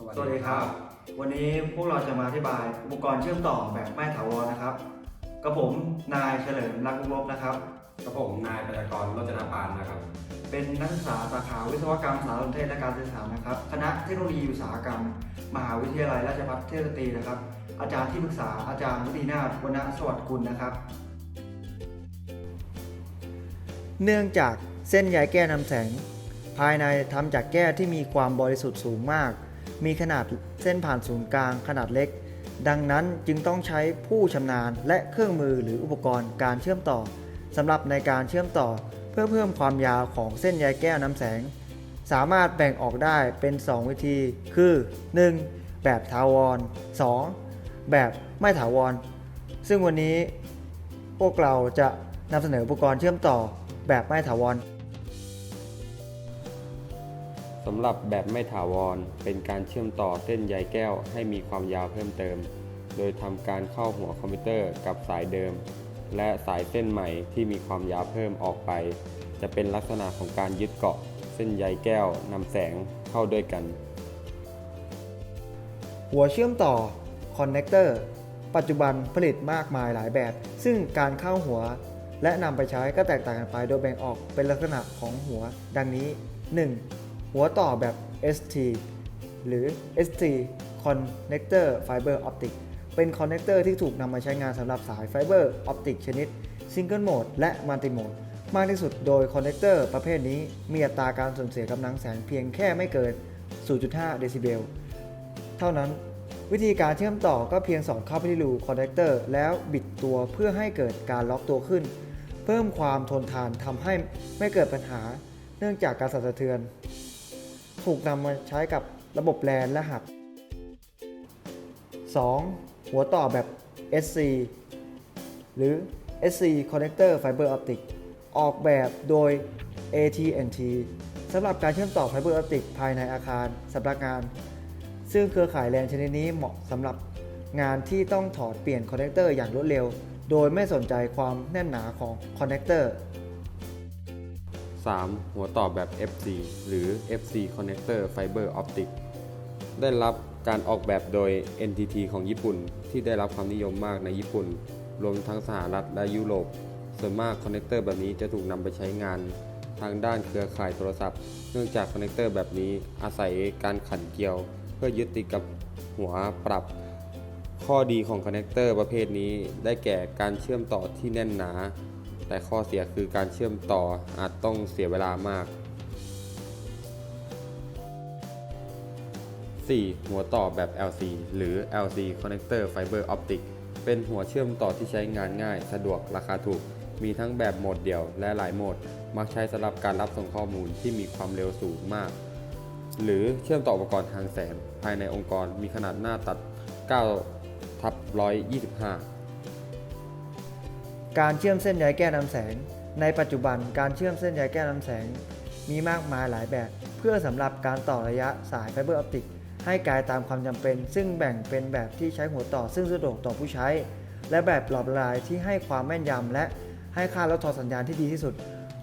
สวัสดีครับ วันนี้พวกเราจะมาอธิบายอุปกรณ์เชื่อมต่อแบบไม่ถาวรนะครับกับผมนายเฉลิมรักวงศ์ลบนะครับ กับผมนายปัญกรโรจนปานนะครับ เป็นนักศึกษาสาขาวิศวกรรมสารสนเทศและการสื่อสารนะครับ คณะเทคโนโลยีอุตสาหกรรม มหาวิทยาลัยราชภัฏเทพสตรีนะครับ อาจารย์ที่ปรึกษาอาจารย์วุฒินาถวรรณสวัสดิ์กุลนะครับ เนื่องจากเส้นใยแก้วนำแสง ภายในทำจากแก้วที่มีความบริสุทธิ์สูงมาก มีขนาดเส้นผ่านศูนย์กลางขนาดเล็ก ดังนั้นจึงต้องใช้ผู้ชำนาญและเครื่องมือหรืออุปกรณ์การเชื่อมต่อสำหรับในการเชื่อมต่อเพื่อเพิ่มความยาวของเส้นใยแก้วนำแสง สามารถแบ่งออกได้เป็น 2 วิธี คือ 1. แบบถาวร 2. แบบไม่ถาวร ซึ่งวันนี้พวกเราจะนำเสนออุปกรณ์เชื่อมต่อแบบไม่ถาวร สำหรับแบบไม่ถาวร เป็นการเชื่อมต่อเส้นใยแก้วให้มีความยาวเพิ่มเติม โดยทำการเข้าหัวคอมพิวเตอร์กับสายเดิม และสายเส้นใหม่ที่มีความยาวเพิ่มออกไป จะเป็นลักษณะของการยึดเกาะ เส้นใยแก้วนำแสงเข้าด้วยกัน หัวเชื่อมต่อคอนเน c เตอร์ปัจจุบันผลิตมากมายหลายแบบ ซึ่งการเข้าหัว และนำไปใช้ก็แตกต่างกันไปโดยแบ่งออกเป็นลักษณะของหัว ดังนี้ 1. หัวต่อแบบ ST หรือ ST Connector Fiber Optic เป็นคอนเน c เตอร์ที่ถูกนำมาใช้งานสำหรับสายไฟเบอร์ออปติกชนิด Single Mode และ Multi Mode มากที่สุดโดยคอนเน c เตอร์ประเภทนี้มีอัตราการสูญเสียกำลังแสงเพียงแค่ไม่เกิน 0.5 เดซิเบล เท่านั้นวิธีการเชื่อมต่อก็เพียงสอดเข้าไปที่รูคอนเน c เตอร์แล้วบิดตัวเพื่อให้เกิดการล็อกตัวขึ้น เพิ่มความทนทานทำให้ไม่เกิดปัญหา เนื่องจากการสั่นสะเทือน ถูกนำมาใช้กับระบบแลนและหัก 2. หัวต่อแบบ SC หรือ SC Connector Fiber Optic ออกแบบโดย AT&T สำหรับการเชื่อมต่อไฟเบอร์ออปติกภายในอาคารสำนักงาน ซึ่งเครือข่ายแลนชนิดนี้เหมาะสำหรับงานที่ต้องถอดเปลี่ยนคอนเน c เตอร์อย่างรวดเร็ว โดยไม่สนใจความแน่นหนาของคอนเน c เตอร์ 3. หัวต่อแบบ FC หรือ FC Connector Fiber Optic ได้รับการออกแบบโดย NTT ของญี่ปุ่น ที่ได้รับความนิยมมากในญี่ปุ่น รวมทั้งสหรัฐและยุโรป ส่วนมากคอนเน c เตอร์แบบนี้จะถูกนำไปใช้งานทางด้านเครือข่ายโทรศัพท์ เนื่องจากคอนเน c เตอร์แบบนี้อาศัยการขันเกลียว เพื่อยึดติดกับหัวปรับ ข้อดีของคอนเน c เตอร์ประเภทนี้ได้แก่การเชื่อมต่อที่แน่นหนา แต่ข้อเสียคือการเชื่อมต่ออาจต้องเสียเวลามาก 4. หัวต่อแบบ LC หรือ LC Connector Fiber Optic เป็นหัวเชื่อมต่อที่ใช้งานง่าย สะดวกราคาถูก มีทั้งแบบโหมดเดี่ยวและหลายโหมด มักใช้สำหรับการรับส่งข้อมูลที่มีความเร็วสูงมาก หรือเชื่อมต่ออุปกรณ์ทางแสงภายในองค์กรมีขนาดหน้าตัด 9 ทับ125 การเชื่อมเส้นใยแก้วนำแสง ในปัจจุบันการเชื่อมเส้นใยแก้วนำแสง มีมากมายหลายแบบ เพื่อสำหรับการต่อระยะสายไฟเบอร์ออปติกให้กลตามความจำเป็น ซึ่งแบ่งเป็นแบบที่ใช้หัวต่อซึ่งสะดวกต่อผู้ใช้ และแบบหลอมละลายที่ให้ความแม่นยำและให้ค่าลดทอนสัญญาณที่ดีที่สุด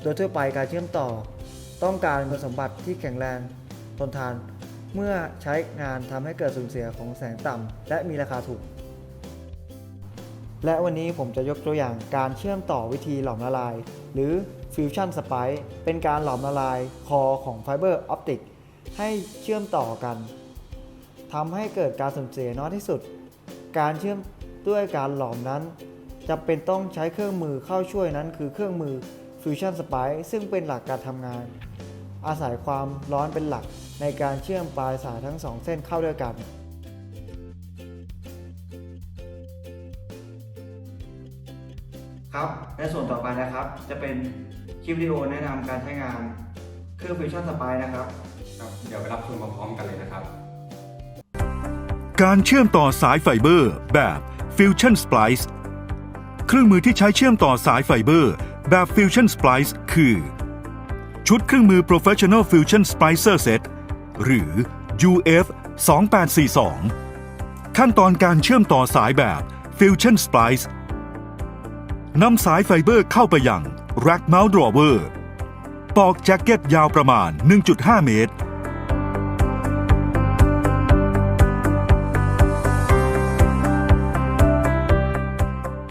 โดยทั่วไปการเชื่อมต่อ ต้องการคุณสมบัติที่แข็งแรงทนทาน เมื่อใช้งานทำให้เกิดสูญเสียของแสงต่ำและมีราคาถูก และวันนี้ผมจะยกตัวอย่างการเชื่อมต่อวิธีหลอมละลาย หรือ Fusion Spice เป็นการหลอมละลายคอของไฟเบอร์ออปติกให้เชื่อมต่อกันทำให้เกิดการสูญเสียน้อยที่สุด การเชื่อมด้วยการหลอมนั้นจะเป็นต้องใช้เครื่องมือเข้าช่วยนั้นคือเครื่องมือ Fusion Spice ซึ่งเป็นหลักการทำงาน อาศัยความร้อนเป็นหลักในการเชื่อมปลายสายทั้งสองเส้นเข้าด้วยกัน ครับในส่วนต่อไปนะครับ จะเป็นคลิปวิดีโอแนะนำการใช้งานเครื่อง Fusion Spice นะครับครับ เดี๋ยวไปรับชมพร้อมๆกันเลยนะครับ การเชื่อมต่อสายไฟเบอร์แบบ Fusion Splice เครื่องมือที่ใช้เชื่อมต่อสายไฟเบอร์แบบ Fusion Splice คือ ชุดเครื่องมือ Professional Fusion Splicer Set หรือ UF 2842 ขั้นตอนการเชื่อมต่อสายแบบ Fusion Splice นำสายไฟเบอร์เข้าไปยัง Rack Mount Drawer ปอกแจ็คเก็ตยาวประมาณ 1.5 เมตร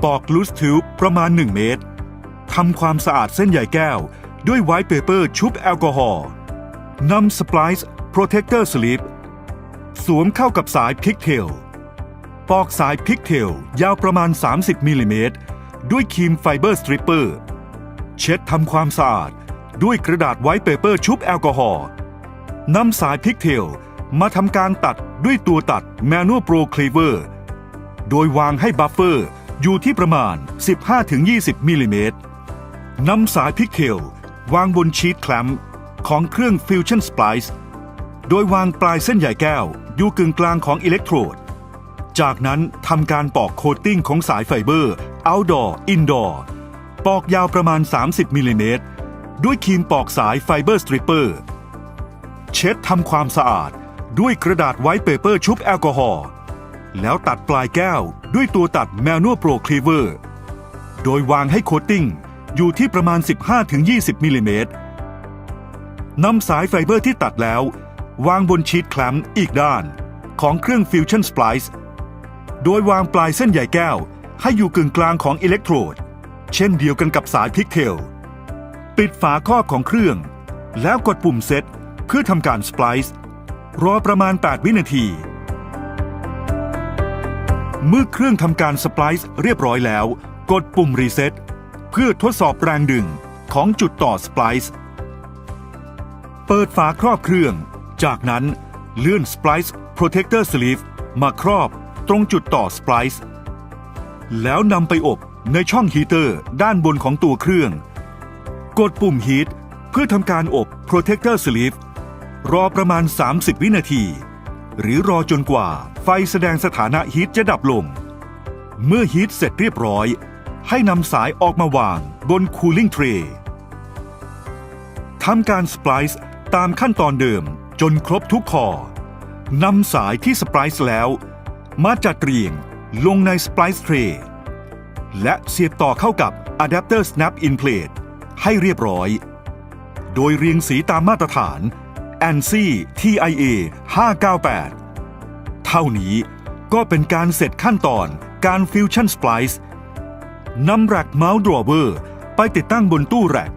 ปอกลูสทิวประมาณ 1 เมตร ทำความสะอาดเส้นใยแก้ว ด้วยไวท์เปเปอร์ชุบแอลกอฮอล์นำสปายส์โปรเทคเตอร์สลิปสวมเข้ากับสายพิกเทล ปอกสายพิกเทลยาวประมาณ 30มิลิเมตร ด้วยครีมไฟเบอร์สตริปเปอร์ เช็ดทำความสะอาด ด้วยกระดาษไวท์เปเปอร์ชุบแอลกอฮอล์นำสายพิกเทลมาทำการตัดด้วยตัวตัด Manual Pro Cleaver โดยวางให้บัฟเฟอร์อยู่ที่ประมาณ 15-20มิลลิเมตรนำสายพิกเทลวางบนชีตแคลมของเครื่อง Fusion Splice โดยวางปลายเส้นใหญ่แก้วอยู่กึ่งกลางของอิเล็กโทรด จากนั้นทำการปอกโคตติ้งของสายไฟเบอร์ outdoor indoor ปอกยาวประมาณ 30มิลลิเมตรด้วยครีมปอกสายไฟเบอร์สตริปเปอร์ เช็ดทำความสะอาดด้วยกระดาษไวท์เปเปอร์ชุบแอลกอฮอล์แล้วตัดปลายแก้วด้วยตัวตัด Manual Pro Cleaver โดยวางให้โคตติ้งอยู่ที่ประมาณ 15-20มิลลิเมตรนำสายไฟเบอร์ที่ตัดแล้ว วางบนชีตแคลมป์อีกด้านของเครื่อง Fusion Splice โดยวางปลายเส้นใยแก้ว ให้อยู่กึ่งกลางของอิเล็กโทรด เช่นเดียวกันกับสายพิกเทล ปิดฝาครอบของเครื่อง แล้วกดปุ่มเซตเพื่อทำการสปายส์รอประมาณ 8 วินาที เมื่อเครื่องทำการสปายส์เรียบร้อยแล้ว กดปุ่มรีเซ็ตเพื่อทดสอบแรงดึงของจุดต่อสปายส์เปิดฝาครอบเครื่อง จากนั้นเลื่อน Splice Protector Sleeve มาครอบ ตรงจุดต่อ Splice แล้วนำไปอบในช่องฮีเตอร์ด้านบนของตัวเครื่อง กดปุ่ม Heat เพื่อทำการอบ Protector Sleeve รอประมาณ 30 วินาที หรือรอจนกว่าไฟแสดงสถานะฮีทจะดับลง เมื่อฮีทเสร็จเรียบร้อย ให้นำสายออกมาวางบน Cooling Tray ทำการสป l ายส์ตามขั้นตอนเดิมจนครบทุกคอนำสายที่สป l ายส์แล้ว มาจัดเรียงลงใน Splice Tray และเสียบต่อเข้ากับ Adapter Snap In Plate ให้เรียบร้อย โดยเรียงสีตามมาตรฐาน ANSI TIA 598 เท่านี้ก็เป็นการเสร็จขั้นตอนการ Fusion Splice นำแร็กเมาส์ดรอเวอร์ไปติดตั้งบนตู้แร็ก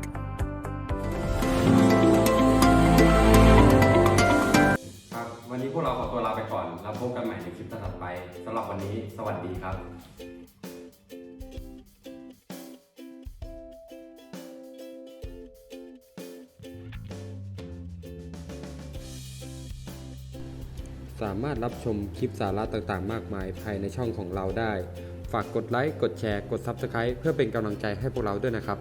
ครับวันนี้พวกเราขอตัวลาไปก่อน แล้วพบกันใหม่ำหรับวันนี้ สวัสดีครับสามารถรับชมคลิปสาระต่างๆ มากมายภายในช่องของเราได้ ฝากกดไลค์ กดแชร์ กด Subscribe เพื่อเป็นกำลังใจให้พวกเราด้วยนะครับ